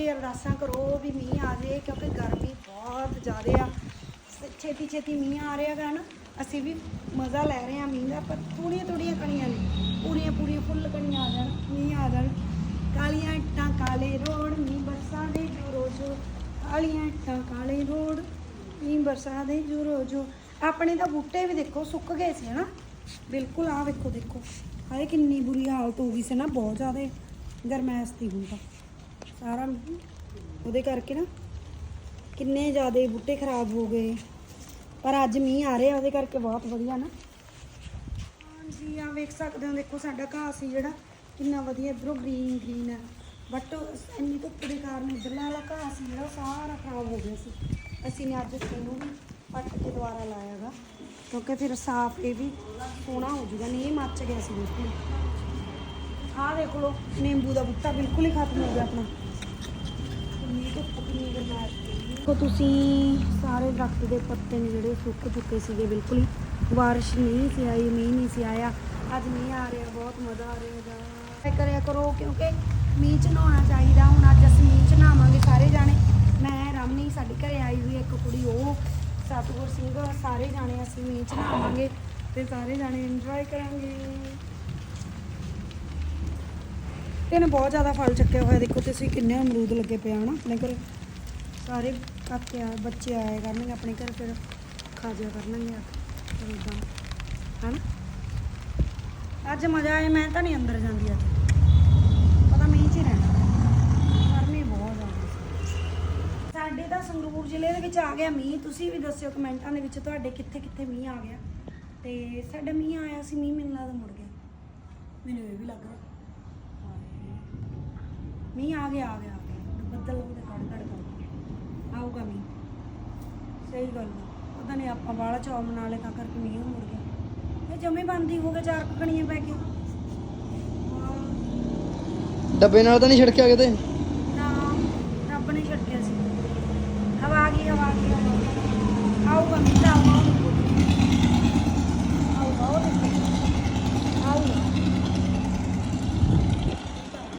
ਅੱਗੇ ਅਰਦਾਸਾਂ ਕਰੋ ਵੀ ਮੀਂਹ ਆ ਜਾਏ, ਕਿਉਂਕਿ ਗਰਮੀ ਬਹੁਤ ਜ਼ਿਆਦਾ ਆ। ਛੇਤੀ ਛੇਤੀ ਮੀਂਹ ਆ ਰਿਹਾ ਗਾ ਨਾ, ਅਸੀਂ ਵੀ ਮਜ਼ਾ ਲੈ ਰਹੇ ਹਾਂ ਮੀਂਹ ਦਾ, ਪਰ ਥੋੜੀਆਂ ਥੋੜੀਆਂ ਕਣੀਆਂ ਨੇ ਪੂਰੀਆਂ ਪੂਰੀਆਂ ਫੁੱਲ ਕਣੀਆਂ ਆ ਜਾਣ, ਮੀਂਹ ਆ ਜਾਣ। ਕਾਲੀਆਂ ਇੱਟਾਂ ਕਾਲੇ ਰੋੜ ਮੀਂਹ ਬਰਸਾਂ ਦੇ ਜੋ ਕਾਲੀਆਂ ਇੱਟਾਂ ਕਾਲੇ ਰੋੜ ਮੀਂਹ ਬਰਸਾਂ ਦੇ ਜੋ ਆਪਣੇ ਤਾਂ ਬੂਟੇ ਵੀ ਦੇਖੋ, ਸੁੱਕ ਗਏ ਸੀ ਹਨਾ। ਬਿਲਕੁਲ ਆ ਵੇਖੋ, ਦੇਖੋ। ਹਾਏ, ਕਿੰਨੀ ਬੁਰੀ ਹਾਲਤ ਹੋ ਗਈ ਸੀ ਨਾ, ਬਹੁਤ ਜ਼ਿਆਦਾ ਗਰਮੈਸ਼ ਦੀ ਹੁੰਦਾ ਸਾਰਾ ਉਹਦੇ ਕਰਕੇ ਨਾ ਕਿੰਨੇ ਜ਼ਿਆਦਾ ਬੂਟੇ ਖਰਾਬ ਹੋ ਗਏ। ਪਰ ਅੱਜ ਮੀਂਹ ਆ ਰਿਹਾ, ਉਹਦੇ ਕਰਕੇ ਬਹੁਤ ਵਧੀਆ ਨਾ। ਹਾਂਜੀ ਆ ਵੇਖ ਸਕਦੇ ਹੋ, ਦੇਖੋ ਸਾਡਾ ਘਾਹ ਸੀ ਜਿਹੜਾ, ਕਿੰਨਾ ਵਧੀਆ ਇਧਰੋਂ ਗ੍ਰੀਨ ਗ੍ਰੀਨ ਹੈ। ਬਟ ਇੰਨੀ ਧੁੱਪ ਦੇ ਕਾਰਨ ਇਧਰਲਾ ਵਾਲਾ ਘਾਹ ਸੀ ਜਿਹੜਾ, ਉਹ ਸਾਰਾ ਖਰਾਬ ਹੋ ਗਿਆ ਸੀ। ਅਸੀਂ ਨੇ ਅੱਜ ਇਹਨੂੰ ਵੀ ਪੱਟ ਕੇ ਦੁਬਾਰਾ ਲਾਇਆਗਾ, ਕਿਉਂਕਿ ਫਿਰ ਸਾਫ਼ ਇਹ ਵੀ ਸੋਹਣਾ ਹੋ ਜਾਊਗਾ, ਨਹੀਂ ਮੱਚ ਗਿਆ ਸੀ ਬਿਲਕੁਲ। ਆਹ ਦੇਖ ਲਓ, ਨਿੰਬੂ ਦਾ ਬੂਟਾ ਬਿਲਕੁਲ ਹੀ ਖਤਮ ਹੋ ਗਿਆ ਆਪਣਾ ਕਿੰਨੀ ਧੁੱਪ ਕਿੰਨੀ ਗਰਮਾਇਸ਼ ਦੇਖੋ ਤੁਸੀਂ ਸਾਰੇ ਦਰਖਤ ਦੇ ਪੱਤੇ ਨੇ ਜਿਹੜੇ ਸੁੱਕ ਚੁੱਕੇ ਸੀਗੇ, ਬਿਲਕੁਲ ਹੀ। ਬਾਰਿਸ਼ ਨਹੀਂ ਸੀ ਆਈ, ਮੀਂਹ ਨਹੀਂ ਸੀ ਆਇਆ। ਅੱਜ ਮੀਂਹ ਆ ਰਿਹਾ, ਬਹੁਤ ਮਜ਼ਾ ਆ ਰਿਹਾ ਹੈਗਾ ਕਰਿਆ ਕਰੋ, ਕਿਉਂਕਿ ਮੀਂਹ ਚ ਨਹਾਉਣਾ ਚਾਹੀਦਾ। ਹੁਣ ਅੱਜ ਅਸੀਂ ਮੀਂਹ ਚ ਨਹਾਵਾਂਗੇ ਸਾਰੇ ਜਾਣੇ। ਮੈਂ ਰਾਮਨੀ ਸਾਡੇ ਘਰੇ ਆਈ ਹੋਈ ਇੱਕ ਕੁੜੀ, ਉਹ ਸਤਗੁਰ ਸਿੰਘ, ਸਾਰੇ ਜਾਣੇ ਅਸੀਂ ਮੀਂਹ ਚ ਨਹਾਵਾਂਗੇ ਤੇ ਸਾਰੇ ਜਾਣੇ ਇੰਜੋਏ ਕਰਾਂਗੇ। ਤੇ ਇਹਨੇ ਬਹੁਤ ਜ਼ਿਆਦਾ ਫਲ ਚੱਕਿਆ ਹੋਇਆ। ਦੇਖੋ ਤੁਸੀਂ ਕਿੰਨੇ ਅਮਰੂਦ ਲੱਗੇ ਪਏ ਹਨ, ਆਪਣੇ ਘਰੇ। ਸਾਰੇ ਕਾਕੇ ਆ, ਬੱਚੇ ਆਏ ਕਰਨਗੇ, ਆਪਣੇ ਘਰ ਫਿਰ ਖਾ ਜਿਆ ਕਰਨਗੇ ਆ ਕੇ। ਅਮਰੂਦਾਂ ਹਨਾ? ਅੱਜ ਮਜ਼ਾ ਆਇਆ, ਮੈਂ ਤਾਂ ਨਹੀਂ ਅੰਦਰ ਜਾਂਦੀ ਅੱਜ। ਪਤਾ ਮੀਂਹ ਚ ਹੀ ਰਹਿਣਾ। ਗਰਮੀ ਬਹੁਤ ਜ਼ਿਆਦਾ ਸੀ ਸਾਡੇ ਤਾਂ ਸੰਗਰੂਰ ਜ਼ਿਲ੍ਹੇ ਦੇ ਵਿੱਚ ਆ ਗਿਆ ਮੀਂਹ। ਤੁਸੀਂ ਵੀ ਦੱਸਿਓ ਕਮੈਂਟਾਂ ਦੇ ਵਿੱਚ ਤੁਹਾਡੇ ਕਿੱਥੇ ਕਿੱਥੇ ਮੀਂਹ ਆ ਗਿਆ। ਤੇ ਸਾਡਾ ਮੀਂਹ ਆਇਆ ਸੀ, ਮੀਂਹ ਮੈਨੂੰ ਲੱਗਦਾ ਮੁੜ ਗਿਆ। ਮੈਨੂੰ ਇਹ ਵੀ ਲੱਗ ਰਿਹਾ। ਮੀਂਹ ਆ ਗਿਆ ਆ ਗਿਆ ਆ ਗਿਆ। ਬੱਦਲ ਉਹਦੇ ਕੜ ਆਊਗਾ ਮੀਂਹ। ਸਹੀ ਗੱਲ ਆ। ਪਤਾ ਨਹੀਂ ਆਪਾਂ ਬਾਹਲਾ ਚੌ ਮਨਾ ਲਏ ਤਾਂ ਕਰਕੇ ਮੀਂਹ ਮੁੜ ਗਿਆ। ਇਹ ਜਮੇ ਬੰਦੀ ਹੋ ਗਏ ਚਾਰ ਕੁ ਕਣੀਆਂ ਪੈ ਹਾਂ, ਡੱਬੇ ਨਾਲ ਤਾਂ ਨਹੀਂ ਛਿੜਕਿਆ ਕਿਤੇ? ਨਾ ਰੱਬ ਨੇ ਛੱਡਿਆ ਸੀ। ਹਵਾ ਆ ਗਈ ਹਵਾ ਆ ਗਈ ਹਵਾ ਆ ਗਈ।